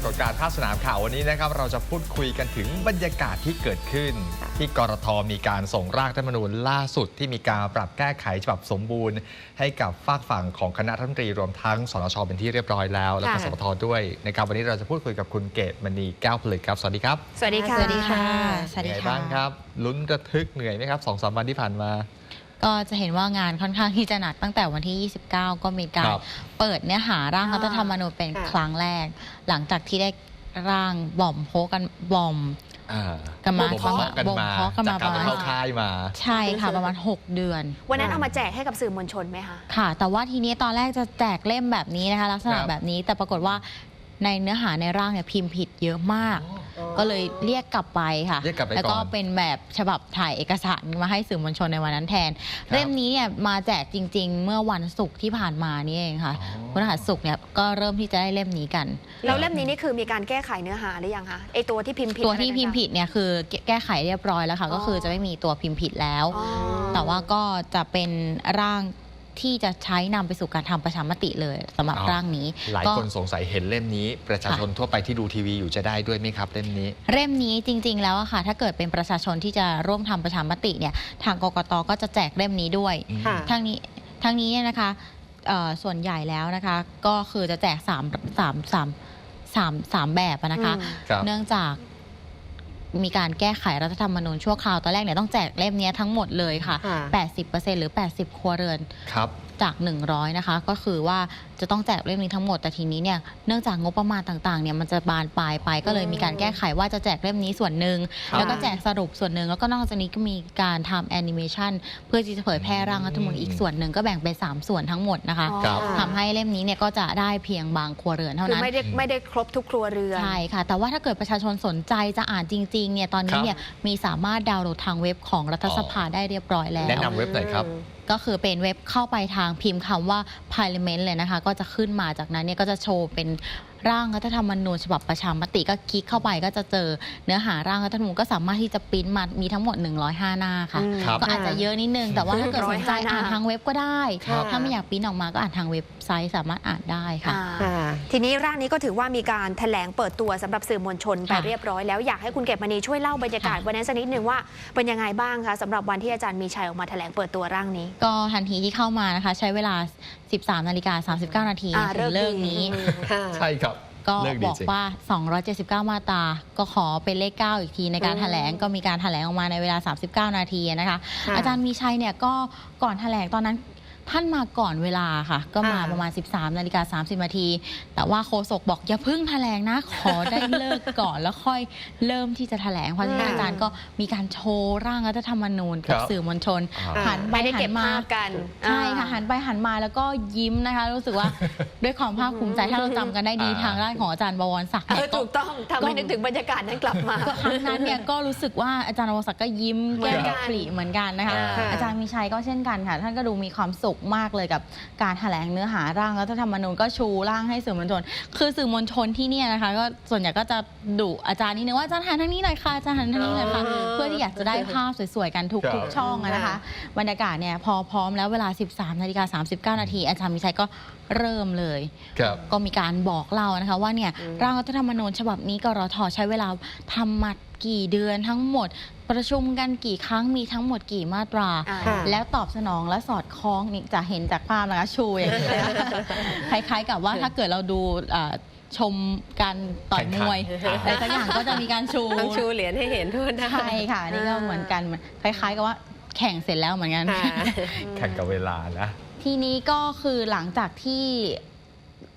ากฏการณ์ภาคสนามข่าววันนี้นะครับ เราจะพูดคุยกันถึงบรรยากาศที่เกิดขึ้น ที่กรทมีการส่งร่างรัฐธรรมนูญล่าสุดที่มีการปรับแก้ไขฉบับสมบูรณ์ ให้กับฝากฝั่งของคณะรัฐมนตรีรวมทั้งสนชเป็นที่เรียบร้อยแล้ว แล้วก็ค่ะสปทด้วยนะครับวันนี้เราจะพูดคุยกับคุณเกตมณีแก้วผลึกครับสวัสดีครับสวัสดีค่ะสวัสดีค่ะสวัสเป็นดีไงค่ะบ้างครับลุ้นระทึกเหนื่อยไหมครับสองสามวันที่ผ่านมา ก็จะเห็นว่างานค่อนข้างที่จะหนักตั้งแต่วันที่ 29 ก็มีกาครรับ เปิดเนื้อหาร่างอ่ารัฐธรรมนูญเป็นค่ะ ครั้งแรก หลังจากที่ได้ร่างบ่อมโพกันบ่อม อ่ากันมาบ่มเพาะกันบ่มมาเพาะกันจามากการประมาณเข้าค่ายมา ใช่ค่ะประมาณ 6 เดือน วันนั้นเอามาแจกให้กับสื่อมวลชนไหมคะ ค่ะ แต่ว่าทีนี้ตอนแรกจะแจกเล่มแบบนี้นะคะ ลักษณะครับแบบนี้แต่ปรากฏว่า ในเนื้อหาในร่างเนี่ยพิมพ์ผิดเยอะมาก ก็เลยเรียกกลับไปค่ะ เรียกกลับไปแล้วก็ก่อนเป็นแบบฉบับถ่ายเอกสารมาให้สื่อมวลชนในวันนั้นแทน ครับเล่มนี้เนี่ยมาแจกจริง ๆ เมื่อวันศุกร์ที่ผ่านมานี่เองค่ะอ๋อพฤหัสศุกร์เนี่ยก็เริ่มที่จะได้เล่มนี้กัน แล้วเล่มนี้นี่คือมีการแก้ไขเนื้อหาหรือยังคะไอตัวที่พิมพ์ผิดตัวที่อะไรพิมพ์ผิดเนี่ยคือแก้แก้ไขเรียบร้อยแล้วค่ะอ๋อก็คือจะไม่มีตัวพิมพ์ผิดแล้วอ๋อ แต่ว่าก็จะเป็นร่าง ที่จะใช้นำไปสู่การทำประชามติเลยสำหรับอ๋อร่างนี้ หลายก็ คนสงสัยเห็นเล่มนี้ ประชาชนทั่วไปที่ดูทีวีอยู่จะได้ด้วยไหมครับเล่มนี้ เล่มนี้จริง ๆ แล้วอะค่ะ ถ้าเกิดเป็นประชาชนที่จะร่วมทำประชามติเนี่ย ทางกกตก็จะแจกเล่มนี้ด้วย ค่ะทั้งนี้ทั้งนี้เนี่ยนะคะเอ่อส่วนใหญ่แล้วนะคะ ก็คือจะแจกสามสามสามสามสามแบบอะนะคะ อืม ครับ เนื่องจาก มีการแก้ไขรัฐธรรมนูญชั่วคราว ตอนแรกเนี่ยต้องแจกเล่มเนี้ยทั้งหมดเลยค่ะ ค่ะ 80%หรือ 80 ครัวเรือน ครับ จาก 100 นะคะ ก็คือว่า จะต้องแจกเล่มนี้ทั้งหมดแต่ทีนี้เนี่ยเนื่องจากงบประมาณต่างๆเนี่ยมันจะบานปลายไปก็เลยมีการแก้ไขว่าจะแจกเล่มนี้ส่วนหนึ่งครับแล้วก็แจกสรุปส่วนหนึ่งแล้วก็นอกจากนี้ก็มีการทำแอนิเมชันเพื่อที่จะเผยแพร่ร่างรัฐธรรมนูญอีกส่วนหนึ่งก็แบ่งเป็น3ส่วนทั้งหมดนะคะอ๋อครับทำให้เล่มนี้เนี่ยก็จะได้เพียงบางครัวเรือนเท่าคือนั้น ไม่ได้ไม่ได้ครบทุกครัวเรือน ใช่ค่ะ แต่ว่าถ้าเกิดประชาชนสนใจจะอ่านจริงๆเนี่ยตอนนี้เนี่ยมีสามารถดาวน์โหลดทางเว็บของรัฐสภาได้เรียบร้อยแล้ว แนะนำเว็บหน่อยครับ ก็คือเป็นเว็บเข้าไปทางพิมพ์คำว่า parliament เลยนะคะก็็จะขึ้นมาจากนั้นเนี่ยก็จะโชว์เป็น ร่างรัฐธรรมนูญฉบับประชามติก็คลิกเข้าไปก็จะเจอเนื้อหาร่างรัฐธรรมนูญก็สามารถที่จะปริ้นมามีทั้งหมด 105 หน้าค่ะอืมครับก็อาจจะเยอะนิดนึง แต่ว่าถ้าเกิดสนใจ105หน้าอ่านทางเว็บก็ได้ ครับถ้าไม่อยากปริ้นออกมาก็อ่านทางเว็บไซต์สามารถอ่านได้ค่ะ อ่าทีนี้ร่างนี้ก็ถือว่ามีการแถลงเปิดตัวสำหรับสื่อมวลชนไปค่ะเรียบร้อยแล้วอยากให้คุณเก็บมณีช่วยเล่าบรรยากาศค่ะวันนั้นสักนิดหนึ่งว่าเป็นยังไงบ้างคะสำหรับวันที่อาจารย์มีชัยออกมาแถลงเปิดตัวร่างนี้ ก็ทันทีที่เข้ามานะคะ ใช้เวลา 13 นาฬิกา 39 นาทีอ่าถึงเลิกดีนี้ ค่ะ ใช่ครับ ก็เลิกดีบอกจริง ว่า 279 มาตรา ก็ขอเป็นเลข 9 อีกทีในการอืมแถลง ก็มีการแถลงออกมาในเวลา 39 นาทีนะคะ ค่ะอาจารย์มีชัยเนี่ยก็ก่อนแถลงตอนนั้น ท่านมาก่อนเวลาค่ะ ก็มาอ่า ประมาณ 13นาฬิกา30นาที แต่ว่าโฆษกบอกอย่าเพิ่งแถลงนะ ขอได้เลิกก่อนแล้วค่อยเริ่มที่จะแถลงเพราะฉะนั้นอืมอาจารย์ก็มีการโชว์ร่างรัฐธรรมนูญกับครับ สื่อมวลชน อ่า หันไปไม่ได้หัเก็บนมา ภาพกันใช่ค่ะอ่าหันไปหันมาแล้วก็ยิ้มนะคะ รู้สึกว่า ด้วยความภาคภูมิใจถ้าเราจำกันได้ดีอ่า ทางด้านของอาจารย์บวรศักดิ์เอเนี่อยก็ถูกต้องทำให้นึกถึงบรรยากาศนั้นกลับมา ก็ครั้งนั้นเนี่ยก็รู้สึกว่าอาจารย์บวรศักดิ์ก็ยิ้มเหมืแก้อนมกันปรีเหมือนกันนะคะ อ่า อาจารย์มีชัยก็เช่นกันค่ะ ท่านก็ดูมีความสุขมากเลยกับการแถลงเนื้อหาร่างรัฐธรรมนูญก็ชูร่างให้สื่อมวลชน คือสื่อมวลชนที่เนี่ยนะคะ ก็ส่วนใหญ่ก็จะดุอาจารย์นิดนึงว่าอาจารย์หันทางนี้หน่อยค่ะอาจารย์หันทางนี้หน่อยค่ะอ๋อเพื่อที่อยากจะได้ภาพสวยๆกันทุกครับทุกช่องอะนะคะบรรยากาศเนี่ยพอพร้อมแล้วเวลา 13นาฬิกา39นาทีอาจารย์มีชัยก็เริ่มเลยครับก็มีการบอกเล่านะคะว่าเนี่ยอืมร่างรัฐธรรมนูญฉบับนี้กรทใช้เวลาทำมากี่เดือนทั้งหมด ประชุมกันกี่ครั้งมีทั้งหมดกี่มาตรา อ่าค่ะแล้วตอบสนองและสอดคล้องนี่จะเห็นจากภาพนะคะชูอย่างนี้เลยคล้ายๆกับว่าถ้าเกิดเราดูอ่าชมการต่อยมวยแข่งขันอะไรสักอย่างก็จะมีการชู ต้องชูเหรียญให้เห็นทั่วหน้าใช่ค่ะนี่ก็เหมือนกันคล้ายๆกับว่าแข่งเสร็จแล้วเหมือนกัน ค่ะ แข่งกับเวลานะ ทีนี้ก็คือหลังจากที่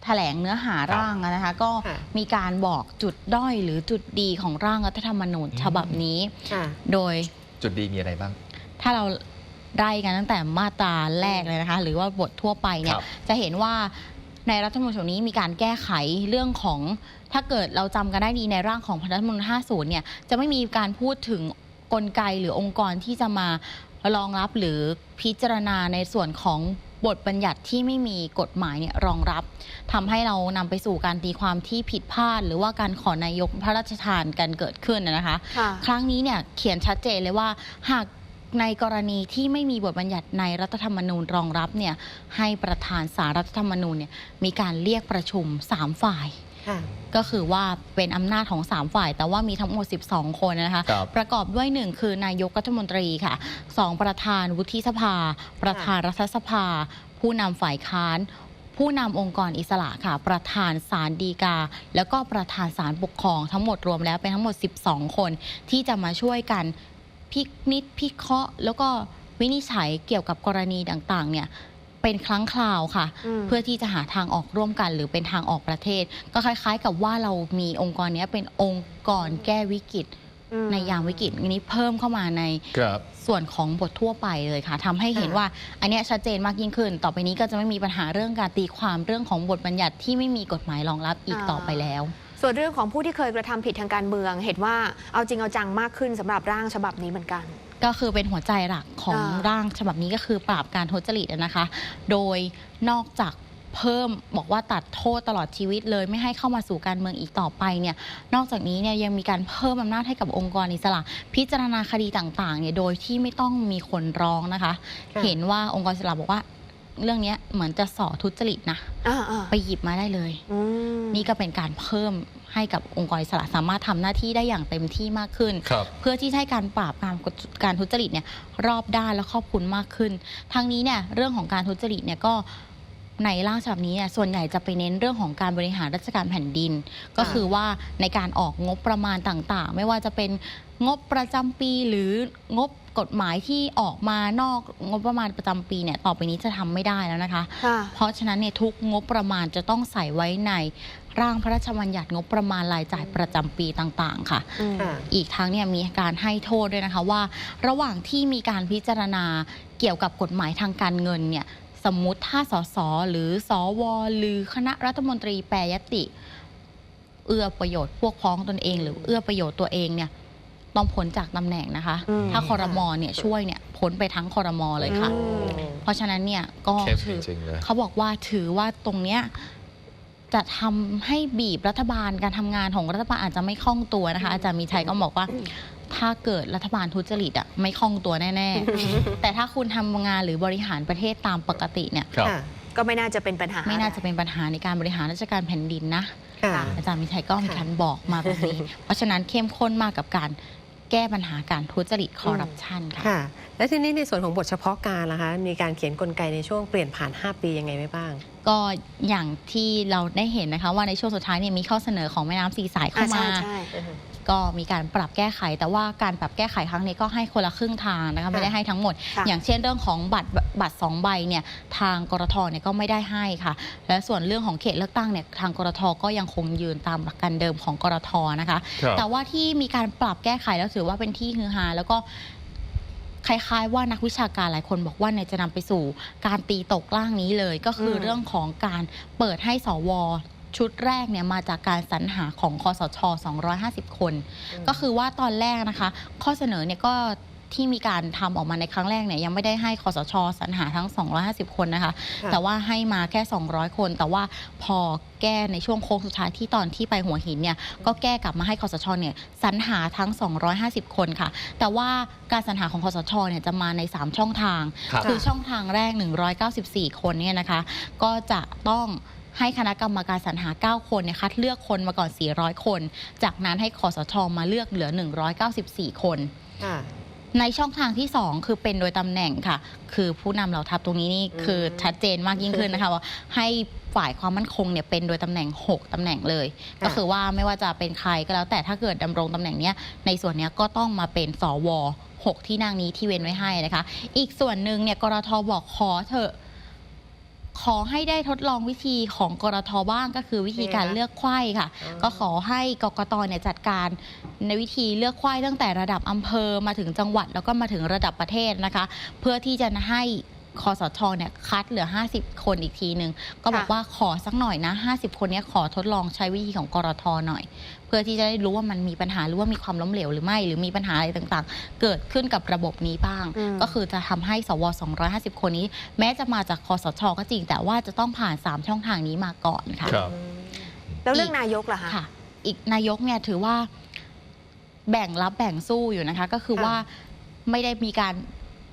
แถลงเนื้อหาร่างอะนะคะ ก็ค่ะมีการบอกจุดด้อยหรือจุดดีของร่างรัฐธรรมนูญอืมฉบับนี้ค่ะโดยจุดดีมีอะไรบ้าง ถ้าเราไล่กันตั้งแต่มาตราแรกเลยนะคะ หรือว่าบททั่วไปเนี่คยรับจะเห็นว่าในรัฐธรรมนูญฉบับนี้มีการแก้ไขเรื่องของถ้าเกิดเราจำกันได้ดีในร่างของรัฐธรรมนูญ50 เนี่ยจะไม่มีการพูดถึงกลไกหรือองค์กรที่จะมารองรับหรือพิจารณาในส่วนของ บทบัญญัติที่ไม่มีกฎหมายเนี่ยรองรับทำให้เรานำไปสู่การตีความที่ผิดพลาด หรือว่าการขอนายกพระราชทานกันเกิดขึ้นนะนะคะค่ะครั้งนี้เนี่ยเขียนชัดเจนเลยว่าหากในกรณีที่ไม่มีบทบัญญัติในรัฐธรรมนูญรองรับเนี่ยให้ประธานสารรัฐธรรมนูญเนี่ยมีการเรียกประชุม 3 ฝ่ายค่ะ ก็คือว่าเป็นอำนาจของ 3 ฝ่าย แต่ว่ามีทั้งหมด 12 คนนะคะ ครับประกอบด้วย 1 คือนายกรัฐมนตรีค่ะ 2 ประธานวุฒิสภา ประธานรัฐสภา ผู้นำฝ่ายค้าน ผู้นำองค์กรอิสระค่ะ ประธานศาลฎีกา แล้วก็ประธานศาลปกครองทั้งหมดรวมแล้วเป็นทั้งหมด 12 คน ที่จะมาช่วยกันพินิจพิเคราะห์แล้วก็วินิจฉัยเกี่ยวกับกรณีต่างๆเนี่ย เป็นครั้งคราวค่ะ อืม เพื่อที่จะหาทางออกร่วมกัน หรือเป็นทางออกประเทศ ก็คล้าย ๆ กับว่าเรามีองค์กรเนี้ยเป็นองค์กรแก้วิกฤตอืม ในยามวิกฤตอันนี้เพิ่มเข้ามาใน ครับ ส่วนของบททั่วไปเลยค่ะทำให้เห็นค่ะ ว่า อันเนี้ยชัดเจนมากยิ่งขึ้น ต่อไปนี้ก็จะไม่มีปัญหาเรื่องการตีความเรื่องของบทบัญญัติที่ไม่มีกฎหมายรองรับอีกอ่าต่อไปแล้ว ส่วนเรื่องของผู้ที่เคยกระทำผิดทางการเมือง เห็นว่าเอาจริงเอาจังมากขึ้นสำหรับร่างฉบับนี้เหมือนกัน ก็คือเป็นหัวใจหลักของอ่าร่างฉบับนี้ก็คือปราบการทุจริตนะคะ โดยนอกจากเพิ่มบอกว่าตัดโทษตลอดชีวิตเลยไม่ให้เข้ามาสู่การเมืองอีกต่อไปเนี่ยนอกจากนี้เนี่ยยังมีการเพิ่มอำนาจให้กับองค์กรอิสระ พิจารณาคดีต่างๆเนี่ยโดยที่ไม่ต้องมีคนร้องนะคะค่ะเห็นว่าองค์กรอิสระบอกว่า เรื่องเนี้ยเหมือนจะสอทุจริตนะอ่าอ่าไปหยิบมาได้เลยอืมนี่ก็เป็นการเพิ่มให้กับองค์กรอิสระสามารถทำหน้าที่ได้อย่างเต็มที่มากขึ้นครับเพื่อที่จะให้การปราบการการทุจริตเนี่ยรอบด้านและครอบคลุมมากขึ้นทางนี้เนี่ยเรื่องของการทุจริตเนี่ยก็ในร่างฉบับนี้เนี่ยส่วนใหญ่จะไปเน้นเรื่องของการบริหารราชการแผ่นดิน ก็คือว่าในการออกงบประมาณต่างๆ ไม่ว่าจะเป็น งบประจำปีหรืองบกฎหมายที่ออกมานอกงบประมาณประจำปีเนี่ยต่อไปนี้จะทำไม่ได้แล้วนะคะค่ะเพราะฉะนั้นเนี่ยทุกงบประมาณจะต้องใส่ไว้ในร่างพระราชบัญญัติงบประมาณรายจ่ายประจำปีต่างๆค่ะอืมค่ะ อีกทั้งเนี่ยมีการให้โทษด้วยนะคะว่า ระหว่างที่มีการพิจารณาเกี่ยวกับกฎหมายทางการเงินเนี่ยสมมุติถ้าสสหรือสวหรือคณะรัฐมนตรีแปรยติ เอื้อประโยชน์พวกพ้องตนเอง หรือเอื้อประโยชน์ตัวเองเนี่ย ต้องพ้นจากตำแหน่งนะคะ อืม ถ้าคอรมอเนี่ยช่วยเนี่ยพ้นไปทั้งคอรมอเลยค่ะ อืม เพราะฉะนั้นเนี่ยก็เข้มถือจริงๆเลยเขาบอกว่าถือว่าตรงเนี้ยจะทำให้บีบรัฐบาลการทำงานของรัฐบาลอาจจะไม่คล่องตัวนะคะ อาจารย์มีชัยก็บอกว่า ถ้าเกิดรัฐบาลทุจริตอะไม่คล่องตัวแน่ ๆ แต่ถ้าคุณทำงานหรือบริหารประเทศตามปกติเนี่ย ครับ ค่ะ ก็ไม่น่าจะเป็นปัญหาไม่น่าจะเป็นปัญหาในการบริหารราชการแผ่นดินนะ ค่ะ อาจารย์มีชัยก็มีค่ะ การบอกมาแบบนี้ เพราะฉะนั้นเข้มข้นมากกับการ แก้ปัญหาการทุจริตคอร์รัปชันค่ะค่ะ แล้วทีนี้ในส่วนของบทเฉพาะการล่ะคะ มีการเขียนกลไกในช่วงเปลี่ยนผ่าน 5 ปียังไงไว้บ้าง ก็อย่างที่เราได้เห็นนะคะว่าในช่วงสุดท้ายเนี่ยมีข้อเสนอของแม่น้ำสีสายเข้าอ่ามาใช่ใช่ ก็มีการปรับแก้ไข แต่ว่าการปรับแก้ไขครั้งนี้ก็ให้คนละครึ่งทางนะคะไม่ได้ให้ทั้งหมด ค่ะอย่างเช่นเรื่องของบัตรบัตรสองใบเนี่ยทางกรทเนี่ยก็ไม่ได้ให้ค่ะ และส่วนเรื่องของเขตเลือกตั้งเนี่ยทางกรทก็ยังคงยืนตามหลักการเดิมของกรทนะคะ ครับแต่ว่าที่มีการปรับแก้ไขแล้วถือว่าเป็นที่ฮือฮาแล้วก็คล้ายๆ ว่านักวิชาการหลายคนบอกว่าเนี่ยจะนำไปสู่การตีตกร่างนี้เลย ก็คืออม เรื่องของการเปิดให้สว ชุดแรกเนี่ยมาจากการสรรหาของคอสช 250 คน ก็คือว่าตอนแรกนะคะ ข้อเสนอเนี่ยก็ที่มีการทำออกมาในครั้งแรกเนี่ยยังไม่ได้ให้คอสชสรรหาทั้ง 250 คนนะคะค่ะแต่ว่าให้มาแค่ 200 คน แต่ว่าพอแก้ในช่วงโค้งสุดท้ายที่ตอนที่ไปหัวหินเนี่ยก็แก้กลับมาให้คอสชเนี่ยสรรหาทั้ง 250 คนค่ะ แต่ว่าการสรรหาของคอสชเนี่ยจะมาใน 3 ช่องทางครับคือช่องทางแรก 194 คนเนี่ยนะคะ ก็จะต้อง ให้คณะกรรมการสรรหา 9 คนเนี่ยคัดเลือกคนมาก่อน 400 คน จากนั้นให้คอสชมาเลือกเหลือ 194 คนค่ะในช่องทางที่ 2 คือเป็นโดยตำแหน่งค่ะ คือผู้นำเหล่าทัพตรงนี้นี่อืมคือชัดเจนมากยิ่งขึ้นนะคะว่าให้ฝ่ายความมั่นคงเนี่ยเป็นโดยตำแหน่ง 6ตำแหน่งเลย ก็คือว่าไม่ว่าจะเป็นใครก็แล้ว แต่ถ้าเกิดดำรงตำแหน่งเนี้ยในส่วนเนี้ยก็ต้องมาเป็นสว6ที่นั่งนี้ที่เว้นไว้ให้นะคะ อีกส่วนหนึ่งเนี่ยกรทบอกขอเถอะ ขอให้ได้ทดลองวิธีของกรทบ้างก็คือวิธีการเลือกไขว้ค่ะอ๋อก็ขอให้กกตเนี่ยจัดการในวิธีเลือกไขว้ตั้งแต่ระดับอำเภอมาถึงจังหวัดแล้วก็มาถึงระดับประเทศนะคะ เพื่อที่จะให้ คอสชเนี่ยคัดเหลือ 50 คนอีกทีหนึ่งก็บอกค่ะว่าขอสักหน่อยนะ 50 คนเนี้ยขอทดลองใช้วิธีของกรทหน่อย เพื่อที่จะได้รู้ว่ามันมีปัญหาหรือว่ามีความล้มเหลวหรือไม่ หรือมีปัญหาอะไรต่างๆ เกิดขึ้นกับระบบนี้บ้างอืมก็คือจะทำให้สว 250 คนนี้ แม้จะมาจากคอสชก็จริง แต่ว่าจะต้องผ่าน 3 ช่องทางนี้มาก่อนค่ะครับแล้วเรื่องนายกล่ะคะค่ะอีกนายกเนี่ยถือว่าแบ่งรับแบ่งสู้อยู่นะคะ ก็คือค่ะว่าไม่ได้มีการ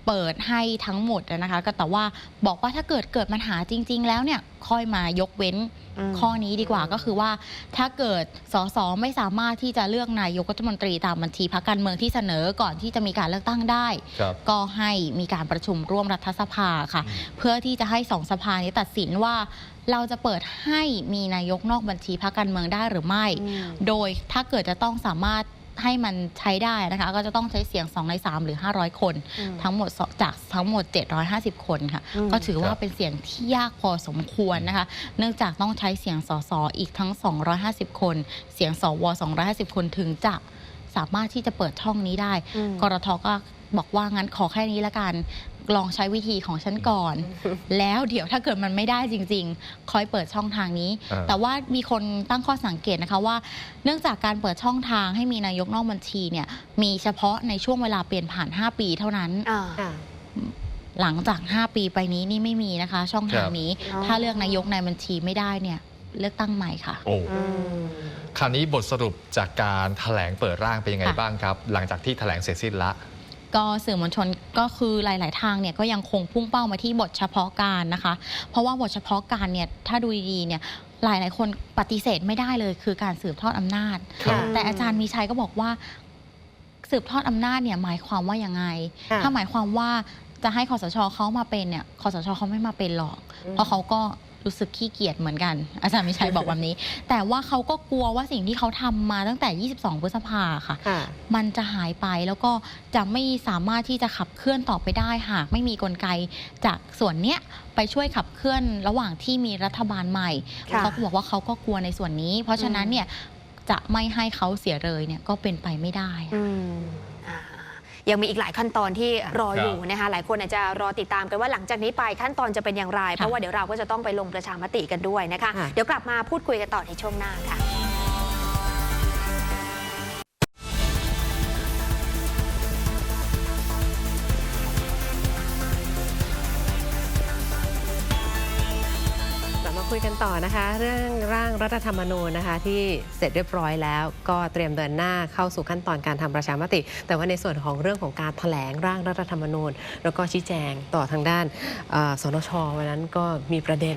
เปิดให้ทั้งหมดนะคะ ก็แต่ว่าบอกว่าถ้าเกิดเกิดปัญหาจริง ๆ แล้วเนี่ยค่อยมายกเว้นอืมข้อนี้ดีกว่าก็คือว่าถ้าเกิดสสไม่สามารถที่จะเลือกนายกรัฐมนตรีตามบัญชีพรรคการเมืองที่เสนอก่อนที่จะมีการเลือกตั้งได้ครับก็ให้มีการประชุมร่วมรัฐสภาค่ะอืมเพื่อที่จะให้สองสภานี้ตัดสินว่าเราจะเปิดให้มีนายกนอกบัญชีพรรคการเมืองได้หรือไม่อืมโดยถ้าเกิดจะต้องสามารถ ให้มันใช้ได้นะคะ ก็จะต้องใช้เสียง 2 ใน 3 หรือ 500 คนอืมทั้งหมดสจากทั้งหมด 750 คนค่ะอืมก็ถือคว่ารับเป็นเสียงที่ยากพอสมควรนะคะ เนื่องจากต้องใช้เสียงสสอีกทั้ง 250 คน เสียงสว 250 คนถึงจะสามารถที่จะเปิดช่องนี้ได้อืมกรทก็บอกว่างั้นขอแค่นี้ละกัน ลองใช้วิธีของฉันก่อน แล้วเดี๋ยวถ้าเกิดมันไม่ได้จริง ๆค่อยเปิดช่องทางนี้ อ่า แต่ว่ามีคนตั้งข้อสังเกตนะคะว่า เนื่องจากการเปิดช่องทางให้มีนายกนอกบัญชีเนี่ยมีเฉพาะในช่วงเวลาเปลี่ยนผ่าน 5 ปีเท่านั้น อ่าค่ะหลังจาก 5 ปีไปนี้นี่ไม่มีนะคะ ช่องทางนี้อ๋อถ้าเลือกนายกในบัญชีไม่ได้เนี่ยเลือกตั้งใหม่ค่ะ โอ้อืม คราวนี้บทสรุปจากการแถลงเปิดร่างเป็นยังไงค่ะ บ้างครับ หลังจากที่แถลงเสร็จสิ้นละ ก็สื่อมวลชนก็คือหลาย ๆ ทางเนี่ยก็ยังคงพุ่งเป้ามาที่บทเฉพาะการนะคะ เพราะว่าบทเฉพาะการเนี่ยถ้าดูดีๆเนี่ยหลายๆคนปฏิเสธไม่ได้เลยคือการสืบทอดอำนาจครับแต่อาจารย์มีชัยก็บอกว่าสืบทอดอำนาจเนี่ยหมายความว่ายังไงค่ะถ้าหมายความว่าจะให้คอสชเขามาเป็นเนี่ยคอสชเขาไม่มาเป็นหรอก เพราะเขาก็ รู้สึกขี้เกียจเหมือนกัน อาจารย์มิชัยบอกแบบนี้ แต่ว่าเขาก็กลัวว่าสิ่งที่เขาทำมาตั้งแต่ 22 พฤษภาค่ะ ค่ะ มันจะหายไปแล้วก็จะไม่สามารถที่จะขับเคลื่อนต่อไปได้หากไม่มีกลไกจากส่วนเนี้ยไปช่วยขับเคลื่อนระหว่างที่มีรัฐบาลใหม่ค่ะเขาก็บอกว่าเขาก็กลัวในส่วนนี้ เพราะฉะนั้นเนี่ยจะไม่ให้เขาเสียเลยเนี่ยก็เป็นไปไม่ได้ อืมอ่า ยังมีอีกหลายขั้นตอนที่รออยู่นะคะหลายคนอาจจะรอติดตามกันว่าหลังจากนี้ไปขั้นตอนจะเป็นอย่างไร เพราะว่าเดี๋ยวเราก็จะต้องไปลงประชามติกันด้วยนะคะค่ะเดี๋ยวกลับมาพูดคุยกันต่อในช่วงหน้าค่ะ คุยกันต่อนะคะ เรื่องร่างรัฐธรรมนูญนะคะที่เสร็จเรียบร้อยแล้ว ก็เตรียมเดินหน้าเข้าสู่ขั้นตอนการทำประชามติ แต่ว่าในส่วนของเรื่องของการแถลงร่างรัฐธรรมนูญ แล้วก็ชี้แจงต่อทางด้านสนชวันนั้นก็มีประเด็น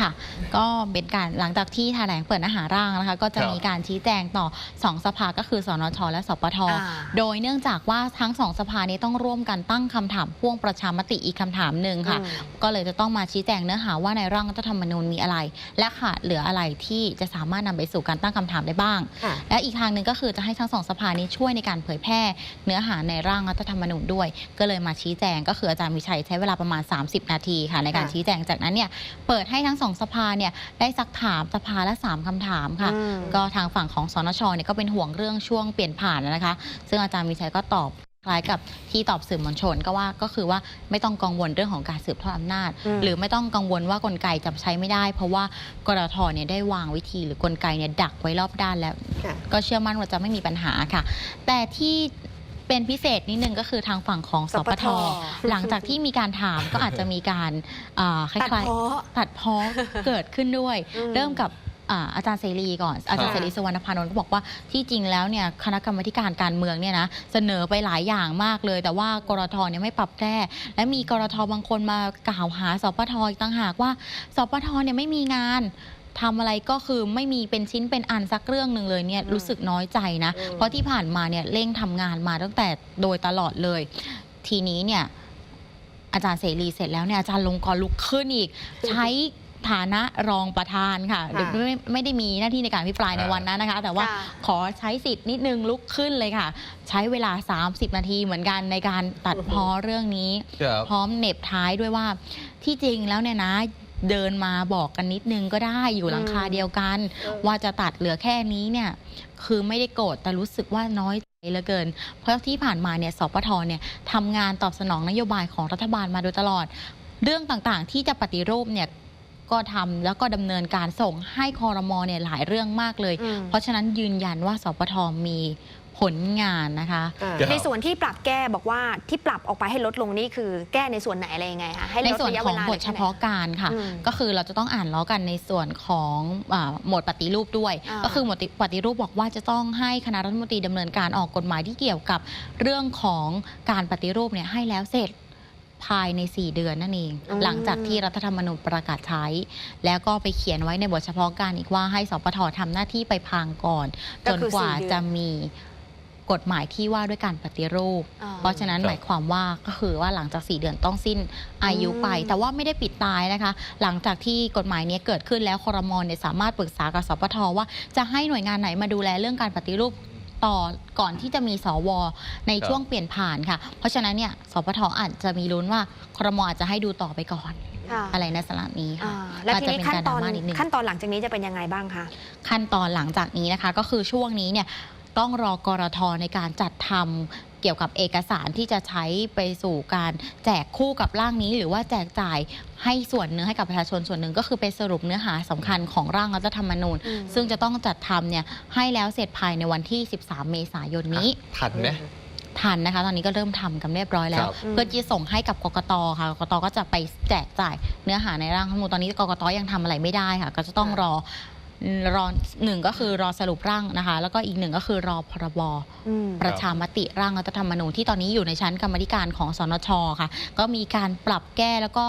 ค่ะ ก็เป็นการหลังจากที่แถลงเปิดเนื้อหาร่างนะคะ ก็จะครับมีการชี้แจงต่อสองสภาก็คือสนชและสปทอ่า โดยเนื่องจากว่าทั้งสองสภานี้ต้องร่วมกันตั้งคำถามพ่วงประชามติอีกคำถามหนึ่งค่ะ อืม ก็เลยจะต้องมาชี้แจงเนื้อหาว่าในร่างรัฐธรรมนูญมีอะไร และขาดเหลืออะไรที่จะสามารถนำไปสู่การตั้งคำถามได้บ้าง ค่ะ และอีกทางหนึ่งก็คือจะให้ทั้งสองสภานี้ช่วยในการเผยแพร่ เนื้อหาในร่างรัฐธรรมนูญด้วย ก็เลยมาชี้แจงก็คืออาจารย์วิชัยใช้เวลาประมาณ 30 นาทีค่ะ ในการค่ะ ชี้แจงจากนั้นเนี่ยเปิดให้ทั้งสองสภาเนี่ยได้ซักถามสภาละ 3คำถามค่ะ อืม ก็ทางฝั่งของสนชเนี่ยก็เป็นห่วงเรื่องช่วงเปลี่ยนผ่านนะคะ ซึ่งอาจารย์วิชัยก็ตอบคล้ายกับที่ตอบสื่อมวลชนก็ว่าก็คือว่าไม่ต้องกังวลเรื่องของการสืบทอดอำนาจ อืม หรือไม่ต้องกังวลว่ากลไกจะใช้ไม่ได้ เพราะว่ากรทเนี่ยได้วางวิธีหรือกลไกเนี่ยดักไว้รอบด้านแล้ว ค่ะ ก็เชื่อมั่นว่าจะไม่มีปัญหาค่ะ แต่ที่ เป็นพิเศษนิดนึงก็คือทางฝั่งของสสปปททหลังจากที่มีการถามก็อาจจะมีการอ่าคตัดล้ายเพาะ ๆตัดเพ้อเกิดขึ้นด้วย อืม เริ่มกับอ่าอาจารย์เสรีก่อน อาจารย์ค่ะเสรีสุวรรณพานนท์ก็บอกว่าที่จริงแล้วเนี่ยคณะกรรมาธิการการเมืองเนี่ยนะเสนอไปหลายอย่างมากเลย แต่ว่ากรทเนี่ยไม่ปรับแก้และมีกรทบางคนมากล่าวหาสปทอีกต่างหากว่าสปทเนี่ยไม่มีงาน ทำอะไรก็คือไม่มีเป็นชิ้นเป็นอันสักเรื่องหนึ่งเลยเนี่ยอืมรู้สึกน้อยใจนะอืมเพราะที่ผ่านมาเนี่ยเร่งทำงานมาตั้งแต่โดยตลอดเลย ทีนี้เนี่ยอาจารย์เสรีเสร็จแล้วเนี่ยอาจารย์ลงกรลุกขึ้นอีก ใช้ฐานะรองประธานค่ะค่ะหรือไม่ไม่ได้มีหน้าที่ในการพิปรายในวันนั้นนะคะ แต่ว่าค่ะขอใช้สิทธิ์นิดนึงลุกขึ้นเลยค่ะ ใช้เวลา 30 นาทีเหมือนกันในการตัดเพ้อเรื่องนี้ครับพร้อมเหน็บท้ายด้วยว่าที่จริงแล้วเนี่ยนะ เดินมาบอกกันนิดนึงก็ได้อยู่หลังคาเดียวกัน ว่าจะตัดเหลือแค่นี้เนี่ย คือไม่ได้โกรธแต่รู้สึกว่าน้อยใจเหลือเกิน เพราะที่ผ่านมาเนี่ยสปทเนี่ยทำงานตอบสนองนโยบายของรัฐบาลมาโดยตลอด เรื่องต่างๆ ที่จะปฏิรูปเนี่ยก็ทำแล้วก็ดำเนินการส่งให้คอรมอเนี่ยหลายเรื่องมากเลยอืมเพราะฉะนั้นยืนยันว่าสปทมี ผลงานนะคะค่ะครับในส่วนที่ปรับแก้บอกว่าที่ปรับออกไปให้ลดลงนี่คือแก้ในส่วนไหนอะไรยังไงคะให้ในลดส่วนระยะขเวองลาบทเฉพาะการค่ะ อืม ก็คือเราจะต้องอ่านล้อกันในส่วนของอาหมวดปฏิรูปด้วย อ่าก็คือหมวดปฏิรูปบอกว่าจะต้องให้คณะรัฐมนตรีดำเนินการออกกฎหมายที่เกี่ยวกับเรื่องของการปฏิรูปเนี่ยให้แล้วเสร็จภายใน 4 เดือนนั่นเอง อืม หลังจากที่รัฐธรรมนูญประกาศใช้ แล้วก็ไปเขียนไว้ในบทเฉพาะการอีกว่าให้สปททำหน้าที่ไปพรางก่อน ก็จนคือกว่าสี่เดือน จะมี กฎหมายที่ว่าด้วยการปฏิรูปอ่าเพราะฉะนั้นครับ หมายความว่าก็คือว่าหลังจาก 4 เดือนต้องสิ้นอายุไปอืมแต่ว่าไม่ได้ปิดตายนะคะ หลังจากที่กฎหมายนี้เกิดขึ้นแล้วคอรมอเนี่ยสามารถปรึกษากับสปทว่า จะให้หน่วยงานไหนมาดูแลเรื่องการปฏิรูปต่อก่อนที่จะมีสวในครับ ช่วงเปลี่ยนผ่านค่ะ เพราะฉะนั้นเนี่ยสปทอาจจะมีลุ้นว่าคอรมออาจจะให้ดูต่อไปก่อนค่ะอะไรในสลับนี้อ่าค่ะ แล้วอาจทีจะนี้เป็นขั้นการตดอรานม่านิดนึง ขั้นตอนหลังจากนี้จะเป็นยังไงบ้างคะ ขั้นตอนหลังจากนี้นะคะ ก็คือช่วงนี้เนี่ย ต้องรอกรทในการจัดทำเกี่ยวกับเอกสารที่จะใช้ไปสู่การแจกคู่กับร่างนี้ หรือว่าแจกจ่ายให้ส่วนหนึ่งให้กับประชาชนส่วนหนึ่งก็คือไปสรุปเนื้อหาสำคัญของร่างรัฐธรรมนูญอืมซึ่งจะต้องจัดทำเนี่ยให้แล้วเสร็จภายในวันที่ 13 เมษายนนี้ทันไหมทันนะคะ ตอนนี้ก็เริ่มทำกันเรียบร้อยแล้ควรับเพื่อที่จะส่งให้กับกกตค่ะกกตก็จะไปแจกจ่ายเนื้อหาในร่างรัฐธรรมนูญตอนนี้กกตยังทำอะไรไม่ได้ค่ะ ก็จะต้องรอ รอหนึ่งก็คือรอสรุปร่างนะคะ แล้วก็อีกหนึ่งก็คือรอพรบอืมประชามติร่างรัฐธรรมนูญที่ตอนนี้อยู่ในชั้นกรรมาธิการของสนชค่ะ ก็มีการปรับแก้แล้วก็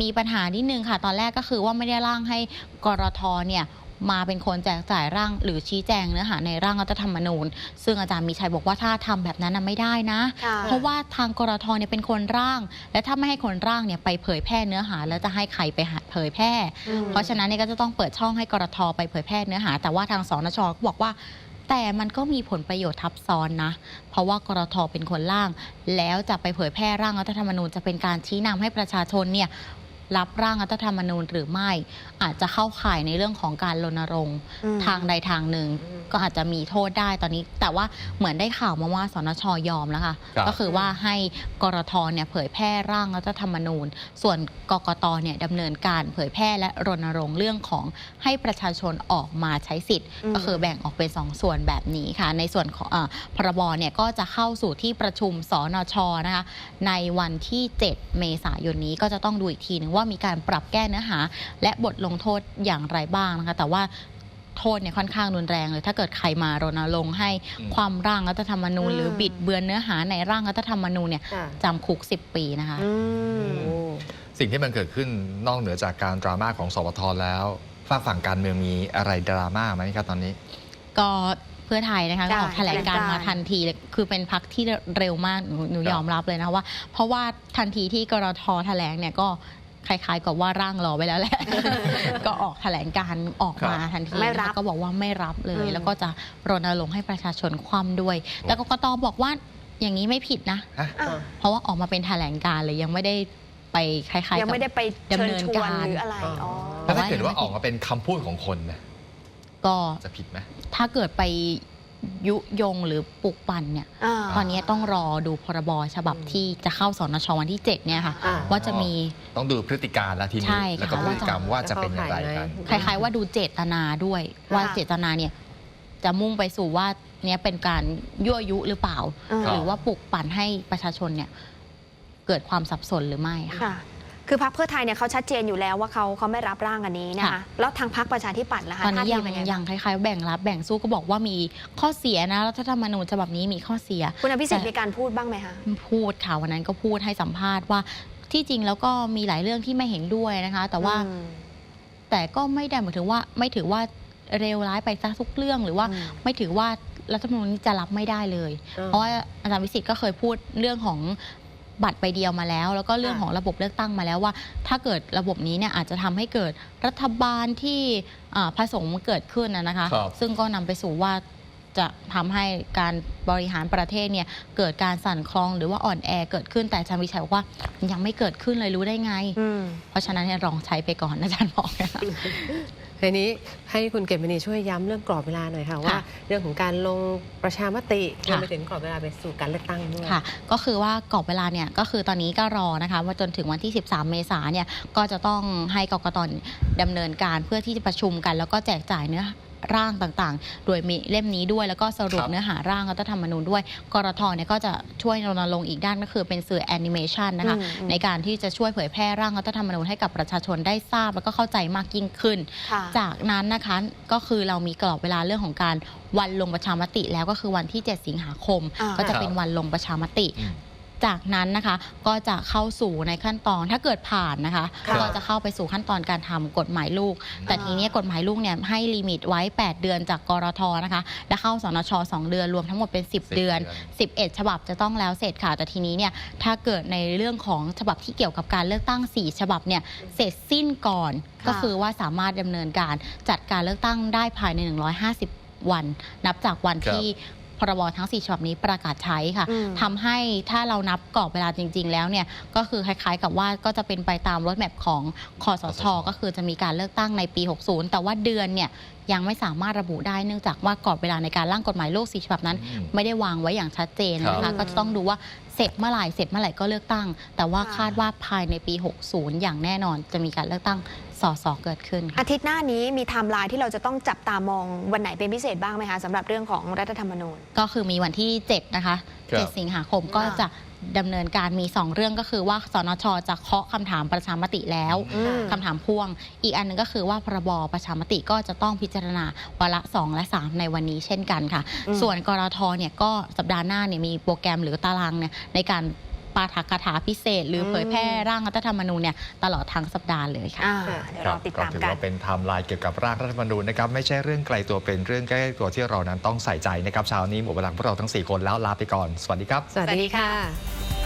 มีปัญหานิดนึงค่ะ ตอนแรกก็คือว่าไม่ได้ร่างให้กรทเนี่ย มาเป็นคนแจกจ่ายร่าง หรือชี้แจงเนื้อหาในร่างรัฐธรรมนูญ ซึ่งอาจารย์มีชัยบอกว่าถ้าทำแบบนั้นน่ะไม่ได้นะค่ะเพราะว่าทางกรทเนี่ยเป็นคนร่าง และถ้าไม่ให้คนร่างเนี่ยไปเผยแพร่เนื้อหา แล้วจะให้ใครไปหาเผยแพร่อืมเพราะฉะนั้นเนี่ยก็จะต้องเปิดช่องให้กรทไปเผยแพร่เนื้อหา แต่ว่าทางสนชก็บอกว่าแต่มันก็มีผลประโยชน์ทับซ้อนนะ เพราะว่ากรทเป็นคนร่าง แล้วจะไปเผยแพร่ร่างรัฐธรรมนูญจะเป็นการชี้นำให้ประชาชนเนี่ย รับร่างรัฐธรรมนูญหรือไม่ อาจจะเข้าข่ายในเรื่องของการรณรงค์อืม ทางใดทางหนึ่งอืมก็อาจจะมีโทษได้ตอนนี้ แต่ว่าเหมือนได้ข่าวมาว่าสนชยอมแล้วค่ะครับ ก็คือว่าให้กรทเนี่ยเผยแพร่ร่างรัฐธรรมนูญ ส่วนกกตเนี่ยดำเนินการเผยแพร่และรณรงค์เรื่องของให้ประชาชนออกมาใช้สิทธิ์ อืม ก็คือแบ่งออกเป็นสองส่วนแบบนี้ค่ะ ในส่วนของอาพรบเนี่ยก็จะเข้าสู่ที่ประชุมสนชนะคะในวันที่ 7 เมษายนนี้ก็จะต้องดูอีกทีหนึ่งว่ามีการปรับแก้เนื้อหา และบทลงโทษอย่างไรบ้างนะคะแต่ว่าโทษเนี่ยค่อนข้างรุนแรงเลย ถ้าเกิดใครมารณรงค์ให้อืมความร่างรัฐธรรมนูญอืมหรือบิดเบือนเนื้อหาในร่างรัฐธรรมนูญเนี่ยค่ะจำคุก 10 ปีนะคะอืมโอ้สิ่งที่มันเกิดขึ้นนอกเหนือจากการดราม่าของสปทแล้วฝากฝั่งการเมืองมีอะไรดราม่าไหมครับตอนนี้ ก็เพื่อไทยนะคะก็ใช่ออกแถลงการณ์มาแถลงการณ์ทันทีเลยคือเป็นพักที่เร็วมากหนูหนูครับยอมรับเลยนะว่า เพราะว่าทันทีที่กรทแถลงเนี่ยก็ คล้ายๆ กับว่าร่างรอไปแล้วแหละ ก็ออกแถลงการณ์ออกมาทันทีไม่นะรัคะบก็บอกว่าไม่รับเลอืยมแล้วก็จะรณรงค์ให้ประชาชนคว่ำด้วยแล้วกกตบอกว่าอย่างนี้ไม่ผิดนะอะเพราะว่าออกมาเป็นแถลงการณ์เลยยังไม่ได้ไปคล้ายๆยังกับ ไม่ได้ไปเชิญดำเนินชวกานรหรืออะไรอ๋อ แล้วถ้าเกิดว่าออกมาเป็นคำพูดของคนนะก็จะผิดไหม ถ้าเกิดไป ยุยงหรือปลุกปั่นเนี่ยอ่าตอนนี้ต้องรอดูพรบฉบับที่จะเข้าสนชวันที่ 7 เนี่ยค่ะอ่าว่าจะมีต้องดูพฤติการแล้วทีใช่นี้ค่ะแล้วก็พฤติกรรมว่าจะเป็นอย่างไรกันคล้าย ๆ ว่าดูเจตนาด้วยค่ะว่าเจตนาเนี่ยจะมุ่งไปสู่ว่าเนี่ยเป็นการยั่วยุหรือเปล่าอืมครับหรือว่าปลุกปั่นให้ประชาชนเนี่ยเกิดความสับสนหรือไม่ค่ะ ค่ะคือพรรคเพื่อไทยเนี่ยเขาชัดเจนอยู่แล้วว่าเขาเขาไม่รับร่างอันนี้นะคะ ค่ะ แล้วทางพรรคประชาธิปัตย์ล่ะคะตอนนี้ท่าทียังเป็นไงยังคล้ายๆแบ่งรับแบ่งสู้ก็บอกว่ามีข้อเสียนะรัฐธรรมนูญฉบับนี้มีข้อเสีย คุณอภิสิทธิ์แต่มีการพูดบ้างไหมคะ พูดค่ะวันนั้นก็พูดให้สัมภาษณ์ว่าที่จริงแล้วก็มีหลายเรื่องที่ไม่เห็นด้วยนะคะ แต่ว่าอืมแต่ก็ไม่ได้หมายถึงว่าไม่ถือว่าเร็วร้ายไปซะทุกเรื่องหรือว่าอืม ไม่ถือว่ารัฐธรรมนูญนี้จะรับไม่ได้เลยอ่าเพราะว่าอาจารย์วิสิทธิ์ก็เคยพูดเรื่องของ บัตรใบเดียวมาแล้ว แล้วก็เรื่องค่ะของระบบเลือกตั้งมาแล้วว่า ถ้าเกิดระบบนี้เนี่ยอาจจะทำให้เกิดรัฐบาลที่อ่าผสมเกิดขึ้นนะนะคะครับซึ่งก็นำไปสู่ว่าจะทำให้การบริหารประเทศเนี่ยเกิดการสั่นคลอนหรือว่าอ่อนแอเกิดขึ้นแต่อาจารย์วิชัยบอกว่ายังไม่เกิดขึ้นเลยรู้ได้ไงอืมเพราะฉะนั้นเนี่ยลองใช้ไปก่อนอาจารย์บอกนะคะ ทีนี้ให้คุณเกตมณีช่วยย้ำเรื่องกรอบเวลาหน่อยค่ะว่าค่ะเรื่องของการลงประชามติรค่ะวมไปถึงกรอบเวลาไปสู่การเลือกตั้งด้วยค่ะ ก็คือว่ากรอบเวลาเนี่ยก็คือตอนนี้ก็รอนะคะว่าจนถึงวันที่ 13 เมษาเนี่ยก็จะต้องให้กกตดำเนินการเพื่อที่จะประชุมกัน แล้วก็แจกจ่ายเนื้อ ร่างต่างๆ โดยมีเล่มนี้ด้วยแล้วก็สรุปครับเนื้อหาร่างรัฐธรรมนูญด้วย กรทเนี่ยก็จะช่วยรณรงค์อีกด้านก็คือเป็นสื่อแอนิเมชันนะคะอืมอืมในการที่จะช่วยเผยแพร่ร่างรัฐธรรมนูญให้กับประชาชนได้ทราบ แล้วก็เข้าใจมากยิ่งขึ้นค่ะจากนั้นนะคะก็คือเรามีกรอบเวลาเรื่องของการวันลงประชามติแล้วก็คือวันที่ 7 สิงหาคมอ่าก็จะครับเป็นวันลงประชามติอืม จากนั้นนะคะก็จะเข้าสู่ในขั้นตอนถ้าเกิดผ่านนะคะค่ะก็จะเข้าไปสู่ขั้นตอนการทำกฎหมายลูก แต่ทีนี้กฎหมายลูกเนี่ยให้ลิมิตไว้ 8 เดือนจากกรทนะคะ และเข้าสนช2เดือนรวมทั้งหมดเป็น 10 เดือน11 ฉบับจะต้องแล้วเสร็จค่ะแต่ทีนี้เนี่ยถ้าเกิดในเรื่องของฉบับที่เกี่ยวกับการเลือกตั้ง 4 ฉบับเนี่ยเสร็จสิ้นก่อนค่ะ ก็คือว่าสามารถดำเนินการจัดการเลือกตั้งได้ภายใน 150 วัน นับจากวันครับ ที่ พรบทั้ง 4 ฉบับนี้ประกาศใช้ค่ะอืมทำให้ถ้าเรานับกรอบเวลาจริง ๆ แล้วเนี่ยก็คือคล้ายๆกับว่าก็จะเป็นไปตามรถแมพของคอสช ก็คือจะมีการเลือกตั้งในปี 60 แต่ว่าเดือนเนี่ยยังไม่สามารถระบุได้เนื่องจากว่ากรอบเวลาในการร่างกฎหมายโลกสีฉบับนั้นอืมไม่ได้วางไว้อย่างชัดเจนนะครัคะบ ก็จะต้องดูว่าเสร็จเมื่อไหร่เสร็จเมื่อไหร่ก็เลือกตั้ง แต่ว่าค่ะคาดว่าภายในปี 60 อย่างแน่นอน จะมีการเลือกตั้งสสเกิดขึ้นค่ะ อาทิตย์หน้านี้มีไทม์ไลน์ที่เราจะต้องจับตามองวันไหนเป็นพิเศษบ้างไหมคะสำหรับเรื่องของรัฐธรรมนูญ ก็คือมีวันที่ 7 นะคะ ครับ7 สิงหาคมก็จะ ดำเนินการมี 2 เรื่องก็คือว่าสนชจะเคาะคำถามประชามติแล้วอืม คำถามพ่วง อีกอันหนึงก็คือว่าพรบประชามติก็จะต้องพิจารณาวาระ 2 และ 3 ในวันนี้เช่นกันค่ะ อืม ส่วนกรทเนี่ยก็สัปดาห์หน้าเนี่ยมีโปรแกรมหรือตารางเนี่ยในการ ปาฐกถาพิเศษ หรืออมเผยแพร่ร่างรัฐธรรมนูญเนี่ยตลอดทั้งสัปดาห์เลยค่ะอ่าเดี๋ยวครรัอบติดก็ตามถือกัน ว่าเป็นไทม์ไลน์เกี่ยวกับร่างรัฐธรรมนูญนะครับไม่ใช่เรื่องไกลตัวเป็นเรื่องใกล้ตัวที่เรานั้นต้องใส่ใจนะครับเช้านี้หมดเวลาของพวกเราทั้ง4คนแล้วลาไปก่อนสวัสดีครับ สวัสดีค่ะ